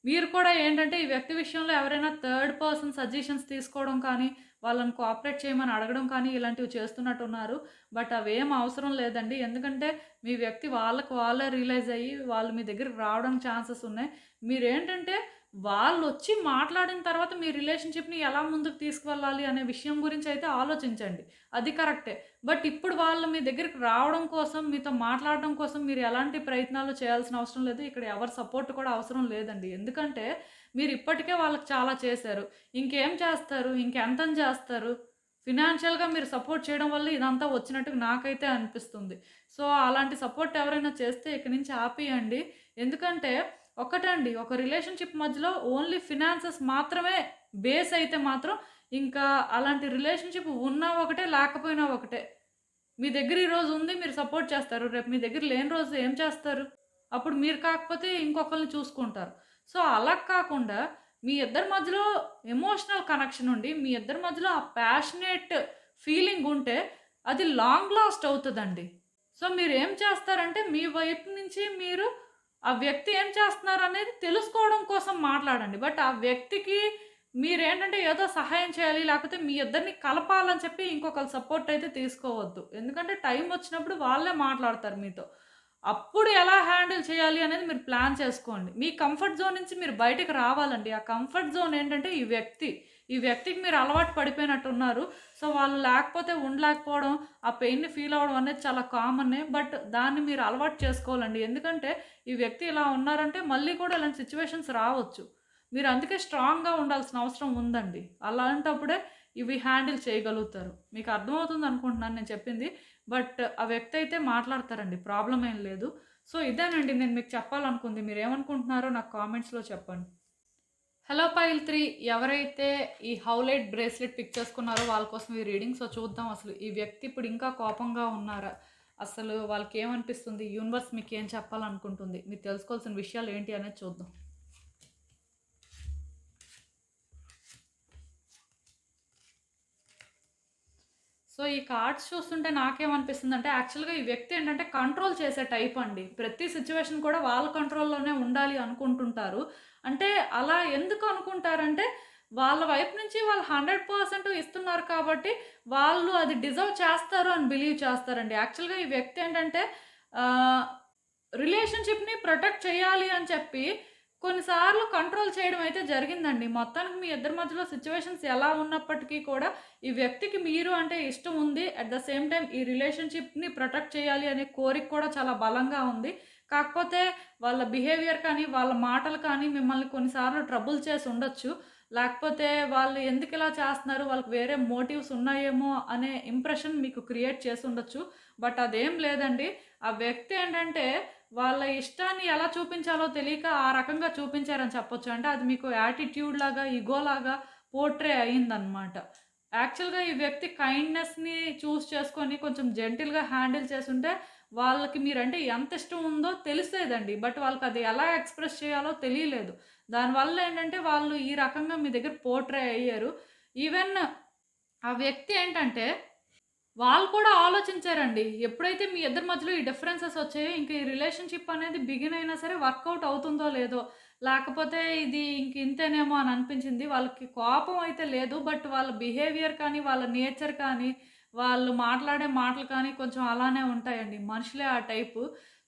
Speaker 1: మీరు కూడా ఏంటంటే ఈ వ్యక్తి విషయంలో ఎవరైనా థర్డ్ పర్సన్ సజెషన్స్ తీసుకోవడం కానీ వాళ్ళని కోఆపరేట్ చేయమని అడగడం కానీ ఇలాంటివి చేస్తున్నట్టు ఉన్నారు. బట్ అవేం అవసరం లేదండి. ఎందుకంటే మీ వ్యక్తి వాళ్ళకు వాళ్ళే రియలైజ్ అయ్యి వాళ్ళు మీ దగ్గరికి రావడం ఛాన్సెస్ ఉన్నాయి. మీరేంటంటే వాళ్ళు వచ్చి మాట్లాడిన తర్వాత మీ రిలేషన్షిప్ని ఎలా ముందుకు తీసుకువెళ్ళాలి అనే విషయం గురించి అయితే ఆలోచించండి. అది కరెక్టే. బట్ ఇప్పుడు వాళ్ళు మీ దగ్గరికి రావడం కోసం మీతో మాట్లాడడం కోసం మీరు ఎలాంటి ప్రయత్నాలు చేయాల్సిన అవసరం లేదు. ఇక్కడ ఎవరి సపోర్ట్ కూడా అవసరం లేదండి. ఎందుకంటే మీరు ఇప్పటికే వాళ్ళకి చాలా చేశారు. ఇంకేం చేస్తారు? ఇంకెంత చేస్తారు? ఫినాన్షియల్గా మీరు సపోర్ట్ చేయడం వల్ల ఇదంతా వచ్చినట్టు నాకైతే అనిపిస్తుంది. సో అలాంటి సపోర్ట్ ఎవరైనా చేస్తే ఇక్కడి నుంచి ఆపేయండి. ఎందుకంటే ఒకటండి ఒక రిలేషన్షిప్ మధ్యలో ఓన్లీ ఫినాన్సెస్ మాత్రమే బేస్ అయితే మాత్రం ఇంకా అలాంటి రిలేషన్షిప్ ఉన్నా ఒకటే లేకపోయినా ఒకటే. మీ దగ్గర ఈరోజు ఉంది మీరు సపోర్ట్ చేస్తారు. రేపు మీ దగ్గర లేని రోజు ఏం చేస్తారు? అప్పుడు మీరు కాకపోతే ఇంకొకరిని చూసుకుంటారు. సో అలా కాకుండా మీ ఇద్దరి మధ్యలో ఎమోషనల్ కనెక్షన్ ఉండి మీ ఇద్దరి మధ్యలో ఆ ప్యాషనేట్ ఫీలింగ్ ఉంటే అది లాంగ్ లాస్ట్ అవుతుందండి. సో మీరు ఏం చేస్తారంటే మీ వైపు నుంచి మీరు ఆ వ్యక్తి ఏం చేస్తున్నారు అనేది తెలుసుకోవడం కోసం మాట్లాడండి. బట్ ఆ వ్యక్తికి మీరేంటంటే ఏదో సహాయం చేయాలి లేకపోతే మీ ఇద్దరిని కలపాలని చెప్పి ఇంకొకరు సపోర్ట్ అయితే తీసుకోవద్దు. ఎందుకంటే టైం వచ్చినప్పుడు వాళ్ళే మాట్లాడతారు మీతో. అప్పుడు ఎలా హ్యాండిల్ చేయాలి అనేది మీరు ప్లాన్ చేసుకోండి. మీ కంఫర్ట్ జోన్ నుంచి మీరు బయటకు రావాలండి. ఆ కంఫర్ట్ జోన్ ఏంటంటే ఈ వ్యక్తి. ఈ వ్యక్తికి మీరు అలవాటు పడిపోయినట్టు ఉన్నారు సో వాళ్ళు లేకపోతే ఉండలేకపోవడం ఆ పెయిన్ని ఫీల్ అవ్వడం అనేది చాలా కామన్నే బట్ దాన్ని మీరు అలవాటు చేసుకోవాలండి. ఎందుకంటే ఈ వ్యక్తి ఇలా ఉన్నారంటే మళ్ళీ కూడా ఇలాంటి సిచ్యువేషన్స్ రావచ్చు. మీరు అందుకే స్ట్రాంగ్గా ఉండాల్సిన అవసరం ఉందండి. అలాంటప్పుడే ఇవి హ్యాండిల్ చేయగలుగుతారు. మీకు అర్థమవుతుంది అనుకుంటున్నాను నేను చెప్పింది. బట్ ఆ వ్యక్తి అయితే మాట్లాడతారండి. ప్రాబ్లం ఏం లేదు. సో ఇదేనండి నేను మీకు చెప్పాలనుకుంది. మీరు ఏమనుకుంటున్నారో నాకు కామెంట్స్లో చెప్పండి. హలో పైల్ త్రీ ఎవరైతే ఈ హౌలైట్ బ్రేస్లెట్ పిక్ చేసుకున్నారో వాళ్ళ కోసం ఈ రీడింగ్ సో చూద్దాం అసలు ఈ వ్యక్తి ఇప్పుడు ఇంకా కోపంగా ఉన్నారా? అసలు వాళ్ళకి ఏమనిపిస్తుంది? యూనివర్స్ మీకు ఏం చెప్పాలనుకుంటుంది? మీరు తెలుసుకోవాల్సిన విషయాలు ఏంటి అనేది చూద్దాం. సో ఈ కార్డ్స్ చూస్తుంటే నాకేమనిపిస్తుంది అంటే యాక్చువల్గా ఈ వ్యక్తి ఏంటంటే కంట్రోల్ చేసే టైప్ అండి. ప్రతి సిచ్యువేషన్ కూడా వాళ్ళ కంట్రోల్లోనే ఉండాలి అనుకుంటుంటారు. అంటే అలా ఎందుకు అనుకుంటారంటే వాళ్ళ వైపు నుంచి వాళ్ళు హండ్రెడ్ పర్సెంట్ ఇస్తున్నారు కాబట్టి వాళ్ళు అది డిజర్వ్ చేస్తారు అని బిలీవ్ చేస్తారండి. యాక్చువల్గా ఈ వ్యక్తి ఏంటంటే రిలేషన్షిప్ని ప్రొటెక్ట్ చేయాలి అని చెప్పి కొన్నిసార్లు కంట్రోల్ చేయడం అయితే జరిగిందండి. మొత్తానికి మీ ఇద్దరి మధ్యలో సిచ్యువేషన్స్ ఎలా ఉన్నప్పటికీ కూడా ఈ వ్యక్తికి మీరు అంటే ఇష్టం ఉంది. అట్ ద సేమ్ టైం ఈ రిలేషన్షిప్ని ప్రొటెక్ట్ చేయాలి అనే కోరిక కూడా చాలా బలంగా ఉంది. కాకపోతే వాళ్ళ బిహేవియర్ కానీ వాళ్ళ మాటలు కానీ మిమ్మల్ని కొన్నిసార్లు ట్రబుల్ చేసి ఉండొచ్చు. లేకపోతే వాళ్ళు ఎందుకు ఇలా చేస్తున్నారు? వాళ్ళకి వేరే మోటివ్స్ ఉన్నాయేమో అనే ఇంప్రెషన్ మీకు క్రియేట్ చేసి ఉండొచ్చు. బట్ అదేం లేదండి. ఆ వ్యక్తి ఏంటంటే వాళ్ళ ఇష్టాన్ని ఎలా చూపించాలో తెలియక ఆ రకంగా చూపించారని చెప్పొచ్చు. అంటే అది మీకు యాటిట్యూడ్ లాగా ఈగోలాగా పోర్ట్రే అయిందనమాట యాక్చువల్గా ఈ వ్యక్తి కైండ్నెస్ని చూస్ చేసుకొని కొంచెం జెంటిల్గా హ్యాండిల్ చేస్తుంటే వాళ్ళకి మీరంటే ఎంత ఇష్టం ఉందో తెలిసేదండి. బట్ వాళ్ళకి అది ఎలా ఎక్స్ప్రెస్ చేయాలో తెలియలేదు. దానివల్ల ఏంటంటే వాళ్ళు ఈ రకంగా మీ దగ్గర పోర్ట్రే అయ్యారు. ఈవెన్ ఆ వ్యక్తి ఏంటంటే వాళ్ళు కూడా ఆలోచించారండి. ఎప్పుడైతే మీ ఇద్దరి మధ్యలో ఈ డిఫరెన్సెస్ వచ్చాయో ఇంక ఈ రిలేషన్షిప్ అనేది బిగిన్ అయినా సరే వర్కౌట్ అవుతుందో లేదో లేకపోతే ఇది ఇంక ఇంతేనేమో అని అనిపించింది. వాళ్ళకి కోపం అయితే లేదు బట్ వాళ్ళ బిహేవియర్ కానీ వాళ్ళ నేచర్ కానీ వాళ్ళు మాట్లాడే మాటలు కానీ కొంచెం అలానే ఉంటాయండి మనుషులే ఆ టైపు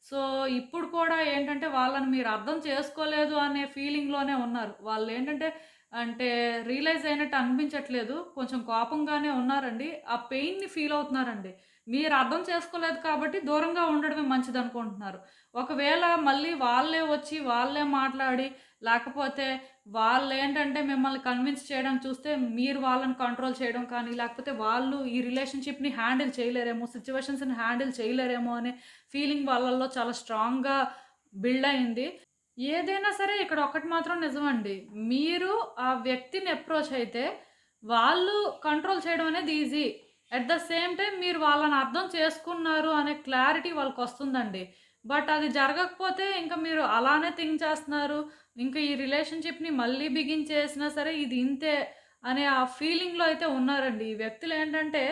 Speaker 1: సో ఇప్పుడు కూడా ఏంటంటే వాళ్ళని మీరు అర్థం చేసుకోలేదు అనే ఫీలింగ్లోనే ఉన్నారు. వాళ్ళు ఏంటంటే అంటే రియలైజ్ అయినట్టు అనిపించట్లేదు. కొంచెం కోపంగానే ఉన్నారండి. ఆ పెయిన్ని ఫీల్ అవుతున్నారండి. మీరు అర్థం చేసుకోలేదు కాబట్టి దూరంగా ఉండడమే మంచిది అనుకుంటున్నారు. ఒకవేళ మళ్ళీ వాళ్ళే వచ్చి వాళ్ళే మాట్లాడి లేకపోతే వాళ్ళు ఏంటంటే మిమ్మల్ని కన్విన్స్ చేయడం చూస్తే మీరు వాళ్ళని కంట్రోల్ చేయడం కానీ లేకపోతే వాళ్ళు ఈ రిలేషన్షిప్ని హ్యాండిల్ చేయలేరేమో సిచ్యువేషన్స్ని హ్యాండిల్ చేయలేరేమో అనే ఫీలింగ్ వాళ్ళల్లో చాలా స్ట్రాంగ్గా బిల్డ్ అయింది. ఏదైనా సరే ఇక్కడ ఒకటి మాత్రం నిజమండి. మీరు ఆ వ్యక్తిని అప్రోచ్ అయితే వాళ్ళు కంట్రోల్ చేయడం అనేది easy at the same time మీరు వాళ్ళని అర్థం చేసుకున్నారు అనే క్లారిటీ వాళ్ళకి వస్తుందండి. బట్ అది జరగకపోతే ఇంకా మీరు అలానే థింక్ చేస్తున్నారు. ఇంకా ఈ రిలేషన్షిప్ని మళ్ళీ బిగిన్ చేసినా సరే ఇది ఇంతే అనే ఆ ఫీలింగ్లో అయితే ఉన్నారండి. ఈ వ్యక్తులు ఏంటంటే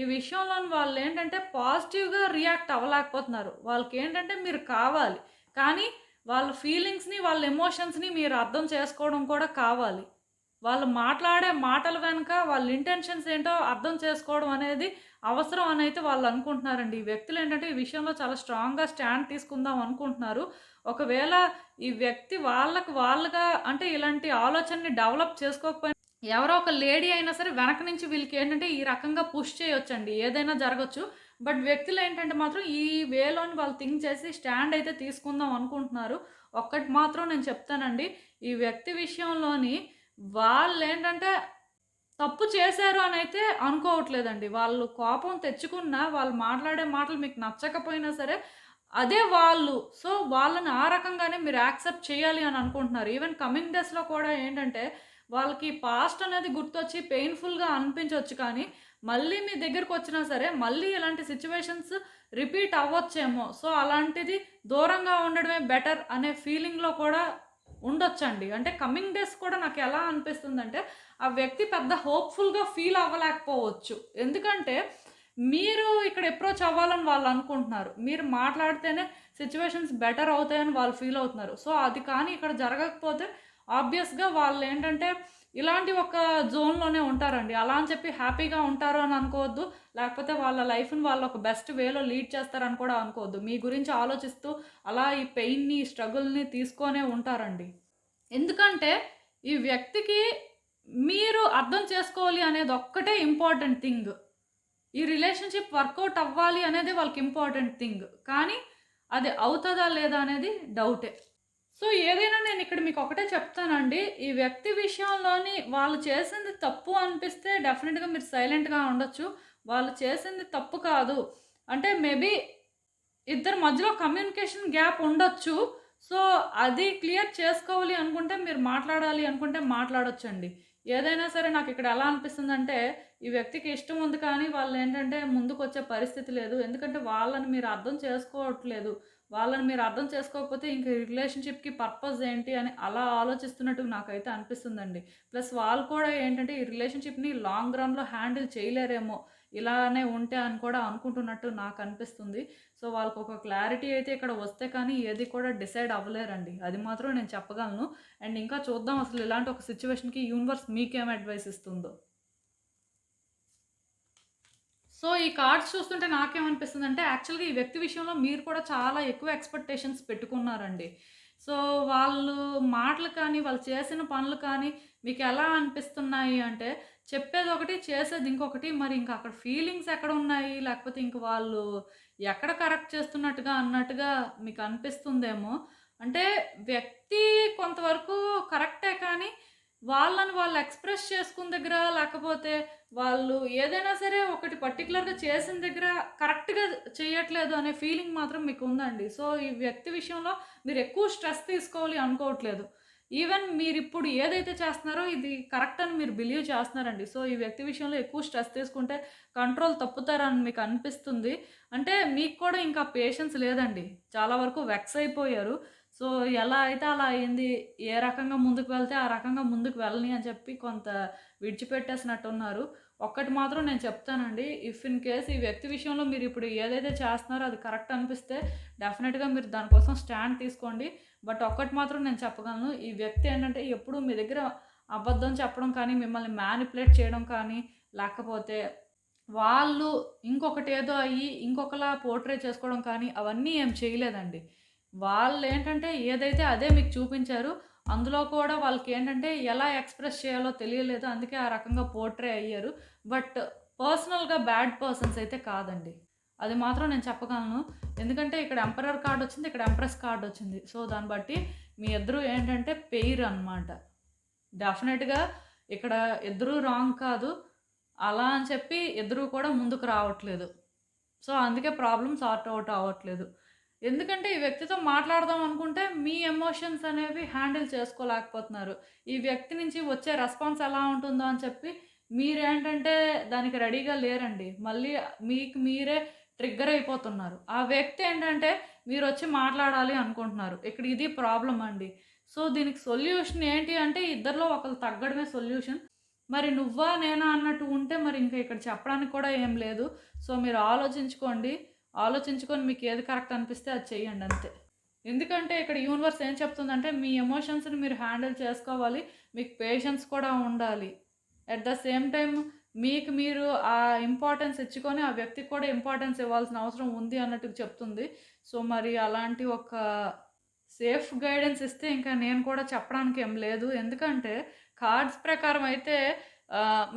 Speaker 1: ఈ విషయంలో వాళ్ళు ఏంటంటే పాజిటివ్గా రియాక్ట్ అవ్వలేకపోతున్నారు. వాళ్ళకి ఏంటంటే మీరు కావాలి. కానీ వాళ్ళ ఫీలింగ్స్ని వాళ్ళ ఎమోషన్స్ని మీరు అర్థం చేసుకోవడం కూడా కావాలి. వాళ్ళు మాట్లాడే మాటల వెనుక వాళ్ళ ఇంటెన్షన్స్ ఏంటో అర్థం చేసుకోవడం అనేది అవసరం అని అయితే వాళ్ళు అనుకుంటున్నారండి. ఈ వ్యక్తులు ఏంటంటే ఈ విషయంలో చాలా స్ట్రాంగ్గా స్టాండ్ తీసుకుందాం అనుకుంటున్నారు. ఒకవేళ ఈ వ్యక్తి వాళ్ళకు వాళ్ళుగా అంటే ఇలాంటి ఆలోచనని డెవలప్ చేసుకోకపోయినా ఎవరో ఒక లేడీ అయినా సరే వెనక నుంచి వీళ్ళకి ఏంటంటే ఈ రకంగా పుష్ చేయొచ్చండి. ఏదైనా జరగచ్చు. బట్ వ్యక్తులు ఏంటంటే మాత్రం ఈ వేలోని వాళ్ళు థింక్ చేసి స్టాండ్ అయితే తీసుకుందాం అనుకుంటున్నారు. ఒక్కటి మాత్రం నేను చెప్తానండి. ఈ వ్యక్తి విషయంలోని వాళ్ళు ఏంటంటే తప్పు చేశారు అని అయితే అనుకోవట్లేదండి. వాళ్ళు కోపం తెచ్చుకున్నా వాళ్ళు మాట్లాడే మాటలు మీకు నచ్చకపోయినా సరే అదే వాళ్ళు. సో వాళ్ళని ఆ రకంగానే మీరు యాక్సెప్ట్ చేయాలి అని అనుకుంటున్నారు. ఈవెన్ కమింగ్ డేస్లో కూడా ఏంటంటే వాళ్ళకి పాస్ట్ అనేది గుర్తొచ్చి పెయిన్ఫుల్గా అనిపించవచ్చు కానీ మళ్ళీ మీ దగ్గరకు వచ్చినా సరే మళ్ళీ ఇలాంటి సిచ్యువేషన్స్ రిపీట్ అవ్వచ్చేమో. సో అలాంటిది దూరంగా ఉండడమే బెటర్ అనే ఫీలింగ్లో కూడా ఉండొచ్చండి. అంటే కమింగ్ డేస్ కూడా నాకు ఎలా అనిపిస్తుందంటే ఆ వ్యక్తి పెద్ద హోప్ఫుల్గా ఫీల్ అవ్వలేకపోవచ్చు. ఎందుకంటే మీరు ఇక్కడ అప్రోచ్ అవ్వాలని వాళ్ళు అనుకుంటున్నారు. మీరు మాట్లాడితేనే సిచ్యువేషన్స్ బెటర్ అవుతాయని వాళ్ళు ఫీల్ అవుతున్నారు. సో అది కానీ ఇక్కడ జరగకపోతే ఆబ్వియస్గా వాళ్ళు ఏంటంటే ఇలాంటి ఒక జోన్లోనే ఉంటారండి. అలా అని చెప్పి హ్యాపీగా ఉంటారు అని అనుకోవద్దు. లేకపోతే వాళ్ళ లైఫ్ని వాళ్ళు ఒక బెస్ట్ వేలో లీడ్ చేస్తారని కూడా అనుకోవద్దు. మీ గురించి ఆలోచిస్తూ అలా ఈ పెయిన్ని స్ట్రగుల్ని తీసుకొనే ఉంటారండి. ఎందుకంటే ఈ వ్యక్తికి మీరు అర్థం చేసుకోవాలి అనేది ఒక్కటే ఇంపార్టెంట్ థింగ్. ఈ రిలేషన్షిప్ వర్కౌట్ అవ్వాలి అనేది వాళ్ళకి ఇంపార్టెంట్ థింగ్. కానీ అది అవుతుందా లేదా అనేది డౌటే. సో ఏదైనా నేను ఇక్కడ మీకు ఒకటే చెప్తానండి ఈ వ్యక్తి విషయంలోని వాళ్ళు చేసింది తప్పు అనిపిస్తే డెఫినెట్గా మీరు సైలెంట్గా ఉండొచ్చు. వాళ్ళు చేసింది తప్పు కాదు. అంటే మేబీ ఇద్దరి మధ్యలో కమ్యూనికేషన్ గ్యాప్ ఉండొచ్చు. సో అది క్లియర్ చేసుకోవాలి అనుకుంటే మీరు మాట్లాడాలి అనుకుంటే మాట్లాడొచ్చండి. ఏదైనా సరే నాకు ఇక్కడ ఎలా అనిపిస్తుంది అంటే ఈ వ్యక్తికి ఇష్టం ఉంది కానీ వాళ్ళు ఏంటంటే ముందుకు వచ్చే పరిస్థితి లేదు. ఎందుకంటే వాళ్ళని మీరు అర్థం చేసుకోవట్లేదు. వాళ్ళని మీరు అర్థం చేసుకోకపోతే ఇంక రిలేషన్షిప్కి పర్పస్ ఏంటి అని అలా ఆలోచిస్తున్నట్టు నాకైతే అనిపిస్తుందండి. ప్లస్ వాళ్ళు కూడా ఏంటంటే ఈ రిలేషన్షిప్ని లాంగ్ రన్లో హ్యాండిల్ చేయలేరేమో ఇలానే ఉంటే అని కూడా అనుకుంటున్నట్టు నాకు అనిపిస్తుంది సో వాళ్ళకు ఒక క్లారిటీ అయితే ఇక్కడ వస్తే కానీ ఏది కూడా డిసైడ్ అవ్వలేరండి. అది మాత్రం నేను చెప్పగలను. అండ్ ఇంకా చూద్దాం అసలు ఇలాంటి ఒక సిచ్యువేషన్కి యూనివర్స్ మీకేం అడ్వైస్ ఇస్తుందో. సో ఈ కార్డ్స్ చూస్తుంటే నాకేమనిపిస్తుంది అంటే యాక్చువల్గా ఈ వ్యక్తి విషయంలో మీరు కూడా చాలా ఎక్కువ ఎక్స్పెక్టేషన్స్ పెట్టుకున్నారండి. సో వాళ్ళు మాటలు కానీ వాళ్ళు చేసిన పనులు కానీ మీకు ఎలా అనిపిస్తున్నాయి అంటే చెప్పేది ఒకటి చేసేది ఇంకొకటి మరి ఇంకా అక్కడ ఫీలింగ్స్ ఎక్కడ ఉన్నాయి? లేకపోతే ఇంక వాళ్ళు ఎక్కడ కరెక్ట్ చేస్తున్నట్టుగా అన్నట్టుగా మీకు అనిపిస్తుందేమో? అంటే వ్యక్తి కొంతవరకు కరెక్టే కానీ వాళ్ళని వాళ్ళు ఎక్స్ప్రెస్ చేసుకున్న దగ్గర లేకపోతే వాళ్ళు ఏదైనా సరే ఒకటి పర్టికులర్గా చేసిన దగ్గర కరెక్ట్గా చేయట్లేదు అనే ఫీలింగ్ మాత్రం మీకు ఉందండి. సో ఈ వ్యక్తి విషయంలో మీరు ఎక్కువ స్ట్రెస్ తీసుకోవాలి అనుకోవట్లేదు. ఈవెన్ మీరు ఇప్పుడు ఏదైతే చేస్తున్నారో ఇది కరెక్ట్ అని మీరు బిలీవ్ చేస్తున్నారండి. సో ఈ వ్యక్తి విషయంలో ఎక్కువ స్ట్రెస్ తీసుకుంటే కంట్రోల్ తప్పుతారని మీకు అనిపిస్తుంది. అంటే మీకు కూడా ఇంకా పేషెన్స్ లేదండి. చాలా వరకు వెక్స్ అయిపోయారు. సో ఎలా అయితే అలా అయింది ఏ రకంగా ముందుకు వెళ్తే ఆ రకంగా ముందుకు వెళ్ళని అని చెప్పి కొంత విడిచిపెట్టేసినట్టున్నారు. ఒక్కటి మాత్రం నేను చెప్తానండి. ఇఫ్ ఇన్ కేస్ ఈ వ్యక్తి విషయంలో మీరు ఇప్పుడు ఏదైతే చేస్తున్నారో అది కరెక్ట్ అనిపిస్తే డెఫినెట్గా మీరు దానికోసం స్టాండ్ తీసుకోండి. బట్ ఒక్కటి మాత్రం నేను చెప్పగలను. ఈ వ్యక్తి ఏంటంటే ఎప్పుడు మీ దగ్గర అబద్ధం చెప్పడం కానీ మిమ్మల్ని మ్యానిపులేట్ చేయడం కానీ లేకపోతే వాళ్ళు ఇంకొకటి ఏదో అయ్యి ఇంకొకలా పోర్ట్రే చేసుకోవడం కానీ అవన్నీ ఏం చేయలేదండి. వాళ్ళు ఏంటంటే ఏదైతే అదే మీకు చూపించారు అందులో కూడా వాళ్ళకి ఏంటంటే ఎలా ఎక్స్ప్రెస్ చేయాలో తెలియలేదు అందుకే ఆ రకంగా పోర్ట్రే అయ్యారు. బట్ పర్సనల్గా బ్యాడ్ పర్సన్స్ అయితే కాదండి. అది మాత్రం నేను చెప్పగలను. ఎందుకంటే ఇక్కడ ఎంపరర్ కార్డ్ వచ్చింది ఇక్కడ ఎంప్రెస్ కార్డ్ వచ్చింది. సో దాన్ని బట్టి మీ ఇద్దరు ఏంటంటే పెయిర్ అనమాట డెఫినెట్గా ఇక్కడ ఇద్దరు రాంగ్ కాదు. అలా అని చెప్పి ఇద్దరు కూడా ముందుకు రావట్లేదు. సో అందుకే ప్రాబ్లమ్ సార్ట్ అవుట్ అవ్వట్లేదు. ఎందుకంటే ఈ వ్యక్తితో మాట్లాడదాం అనుకుంటే మీ ఎమోషన్స్ అనేవి హ్యాండిల్ చేసుకోలేకపోతున్నారు. ఈ వ్యక్తి నుంచి వచ్చే రెస్పాన్స్ ఎలా ఉంటుందో అని చెప్పి మీరేంటంటే దానికి రెడీగా లేరండి. మళ్ళీ మీకు మీరే ట్రిగ్గర్ అయిపోతున్నారు. ఆ వ్యక్తి ఏంటంటే మీరు వచ్చి మాట్లాడాలి అనుకుంటున్నారు. ఇక్కడ ఇది ప్రాబ్లం అండి. సో దీనికి సొల్యూషన్ ఏంటి అంటే ఇద్దరిలో ఒకరు తగ్గడమే సొల్యూషన్ మరి నువ్వా నేనా అన్నట్టు ఉంటే మరి ఇంకా ఇక్కడ చెప్పడానికి కూడా ఏం లేదు. సో మీరు ఆలోచించుకోండి. ఆలోచించుకొని మీకు ఏది కరెక్ట్ అనిపిస్తే అది చేయండి అంతే. ఎందుకంటే ఇక్కడ యూనివర్స్ ఏం చెప్తుందంటే మీ ఎమోషన్స్ని మీరు హ్యాండిల్ చేసుకోవాలి మీకు పేషెన్స్ కూడా ఉండాలి. అట్ ద సేమ్ టైం మీకు మీరు ఆ ఇంపార్టెన్స్ ఇచ్చుకొని ఆ వ్యక్తికి కూడా ఇంపార్టెన్స్ ఇవ్వాల్సిన అవసరం ఉంది అన్నట్టు చెప్తుంది. సో మరి అలాంటి ఒక సేఫ్ గైడెన్స్ ఇస్తే ఇంకా నేను కూడా చెప్పడానికి ఏం లేదు. ఎందుకంటే కార్డ్స్ ప్రకారం అయితే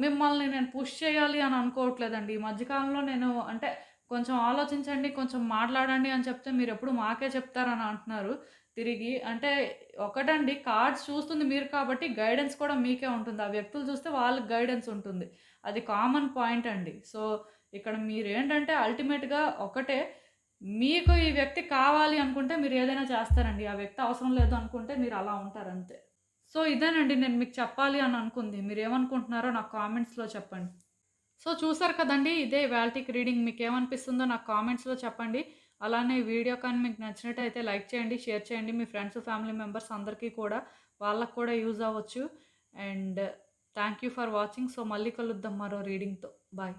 Speaker 1: మిమ్మల్ని నేను పుష్ చేయాలి అని అనుకోవట్లేదండి. ఈ మధ్యకాలంలో నేను అంటే కొంచెం ఆలోచించండి కొంచెం మాట్లాడండి అని చెప్తే మీరు ఎప్పుడు మాకే చెప్తారని అంటున్నారు. తిరిగి అంటే ఒకటండి కార్డ్స్ చూస్తుంది మీరు కాబట్టి గైడెన్స్ కూడా మీకే ఉంటుంది. ఆ వ్యక్తులు చూస్తే వాళ్ళకి గైడెన్స్ ఉంటుంది. అది కామన్ పాయింట్ అండి. సో ఇక్కడ మీరు ఏంటంటే అల్టిమేట్గా ఒకటే మీకు ఈ వ్యక్తి కావాలి అనుకుంటే మీరు ఏదైనా చేస్తారండి. ఆ వ్యక్తి అవసరం లేదు అనుకుంటే మీరు అలా ఉంటారు అంతే సో ఇదేనండి నేను మీకు చెప్పాలి అని అనుకుంది. మీరు ఏమనుకుంటున్నారో నాకు కామెంట్స్లో చెప్పండి. సో చూసారు కదండి ఇదే వ్యాల్టిక్ రీడింగ్ మీకు ఏమనిపిస్తుందో నాకు కామెంట్స్లో చెప్పండి. అలానే వీడియో కానీ మీకు నచ్చినట్టయితే లైక్ చేయండి షేర్ చేయండి. మీ ఫ్రెండ్స్ ఫ్యామిలీ మెంబర్స్ అందరికీ కూడా వాళ్ళకు కూడా యూజ్ అవ్వచ్చు. And thank you for watching. So మళ్ళీ కలుద్దాం మరో రీడింగ్తో. బాయ్.